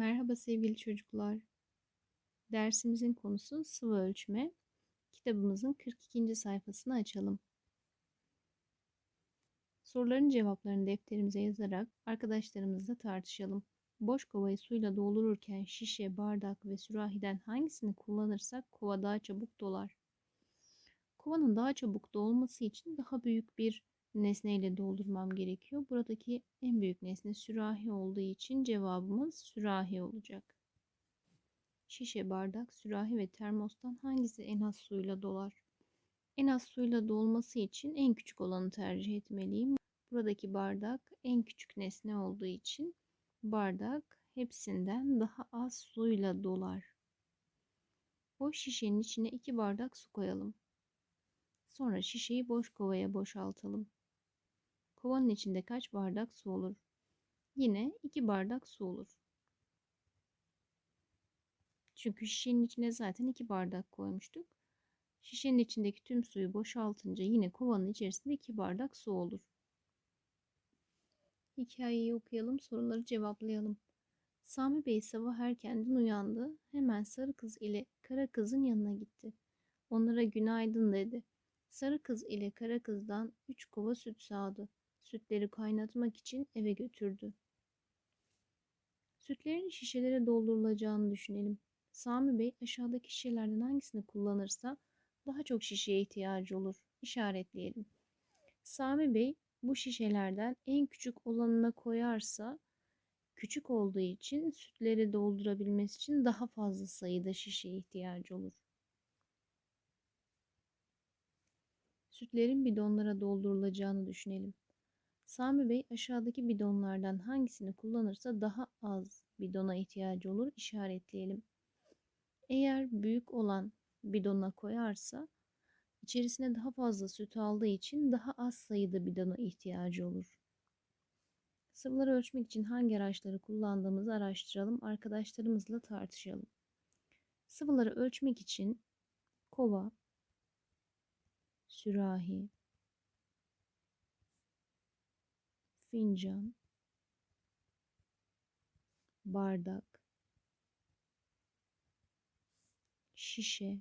Merhaba sevgili çocuklar. Dersimizin konusu sıvı ölçme. Kitabımızın 42. sayfasını açalım. Soruların cevaplarını defterimize yazarak arkadaşlarımızla tartışalım. Boş kovayı suyla doldururken şişe, bardak ve sürahiden hangisini kullanırsak kova daha çabuk dolar. Kovanın daha çabuk dolması için daha büyük bir nesneyle doldurmam gerekiyor. Buradaki en büyük nesne sürahi olduğu için cevabımız sürahi olacak. Şişe, bardak, sürahi ve termostan hangisi en az suyla dolar? En az suyla dolması için en küçük olanı tercih etmeliyim. Buradaki bardak en küçük nesne olduğu için bardak hepsinden daha az suyla dolar. Boş şişenin içine iki bardak su koyalım. Sonra şişeyi boş kovaya boşaltalım. Kovanın içinde kaç bardak su olur? Yine 2 bardak su olur. Çünkü şişenin içine zaten 2 bardak koymuştuk. Şişenin içindeki tüm suyu boşaltınca yine kovanın içerisinde 2 bardak su olur. Hikayeyi okuyalım, soruları cevaplayalım. Sami Bey sabah erkenden uyandı. Hemen sarı kız ile kara kızın yanına gitti. Onlara günaydın dedi. Sarı kız ile kara kızdan üç kova süt sağdı sütleri kaynatmak için eve götürdü. Sütlerin şişelere doldurulacağını düşünelim. Sami Bey aşağıdaki şişelerden hangisini kullanırsa daha çok şişeye ihtiyacı olur. İşaretleyelim. Sami Bey bu şişelerden en küçük olanına koyarsa küçük olduğu için sütleri doldurabilmesi için daha fazla sayıda şişeye ihtiyacı olur. Sütlerin bidonlara doldurulacağını düşünelim. Sami Bey aşağıdaki bidonlardan hangisini kullanırsa daha az bidona ihtiyacı olur işaretleyelim. Eğer büyük olan bidona koyarsa içerisine daha fazla süt aldığı için daha az sayıda bidona ihtiyacı olur. Sıvıları ölçmek için hangi araçları kullandığımızı araştıralım, arkadaşlarımızla tartışalım. Sıvıları ölçmek için kova, sürahi, fincan, bardak, şişe,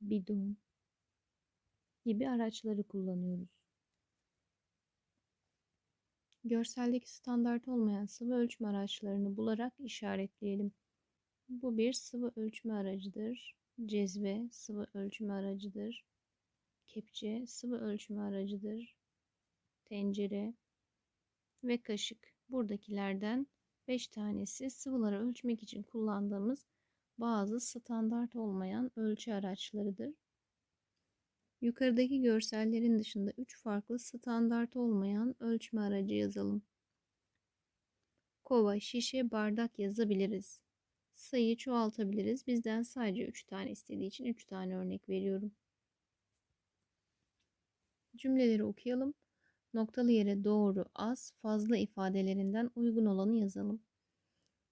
bidon gibi araçları kullanıyoruz. Görseldeki standart olmayan sıvı ölçme araçlarını bularak işaretleyelim. Bu bir sıvı ölçme aracıdır. Cezve sıvı ölçme aracıdır. Kepçe sıvı ölçme aracıdır tencere ve kaşık. Buradakilerden 5 tanesi sıvıları ölçmek için kullandığımız bazı standart olmayan ölçü araçlarıdır. Yukarıdaki görsellerin dışında 3 farklı standart olmayan ölçme aracı yazalım. Kova, şişe, bardak yazabiliriz. Sayıyı çoğaltabiliriz. Bizden sadece 3 tane istediği için 3 tane örnek veriyorum. Cümleleri okuyalım. Noktalı yere doğru, az, fazla ifadelerinden uygun olanı yazalım.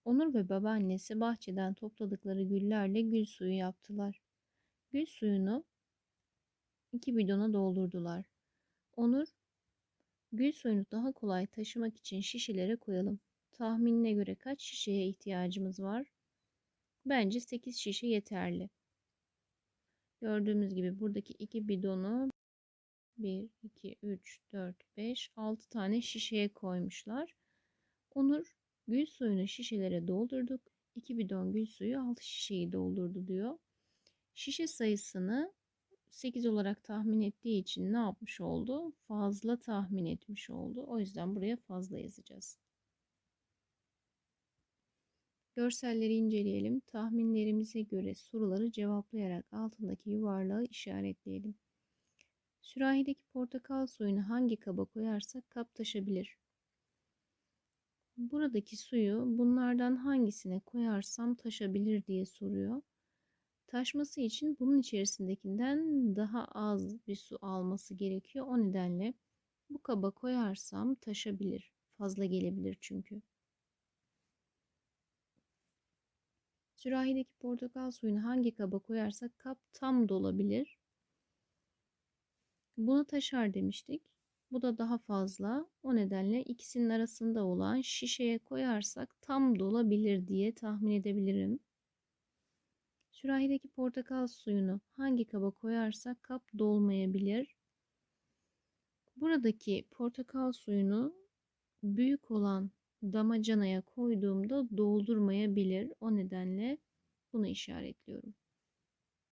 Onur ve babaannesi bahçeden topladıkları güllerle gül suyu yaptılar. Gül suyunu iki bidona doldurdular. Onur, gül suyunu daha kolay taşımak için şişelere koyalım. Tahminine göre kaç şişeye ihtiyacımız var? Bence 8 şişe yeterli. Gördüğümüz gibi buradaki iki bidonu 1, 2, 3, 4, 5, 6 tane şişeye koymuşlar. Onur gül suyunu şişelere doldurduk. 2 bidon gül suyu 6 şişeyi doldurdu diyor. Şişe sayısını 8 olarak tahmin ettiği için ne yapmış oldu? Fazla tahmin etmiş oldu. O yüzden buraya fazla yazacağız. Görselleri inceleyelim. Tahminlerimize göre soruları cevaplayarak altındaki yuvarlağı işaretleyelim. Sürahideki portakal suyunu hangi kaba koyarsak kap taşabilir. Buradaki suyu bunlardan hangisine koyarsam taşabilir diye soruyor. Taşması için bunun içerisindekinden daha az bir su alması gerekiyor. O nedenle bu kaba koyarsam taşabilir. Fazla gelebilir çünkü. Sürahideki portakal suyunu hangi kaba koyarsak kap tam dolabilir. Bunu taşar demiştik. Bu da daha fazla. O nedenle ikisinin arasında olan şişeye koyarsak tam dolabilir diye tahmin edebilirim. Sürahideki portakal suyunu hangi kaba koyarsak kap dolmayabilir. Buradaki portakal suyunu büyük olan damacanaya koyduğumda doldurmayabilir. O nedenle bunu işaretliyorum.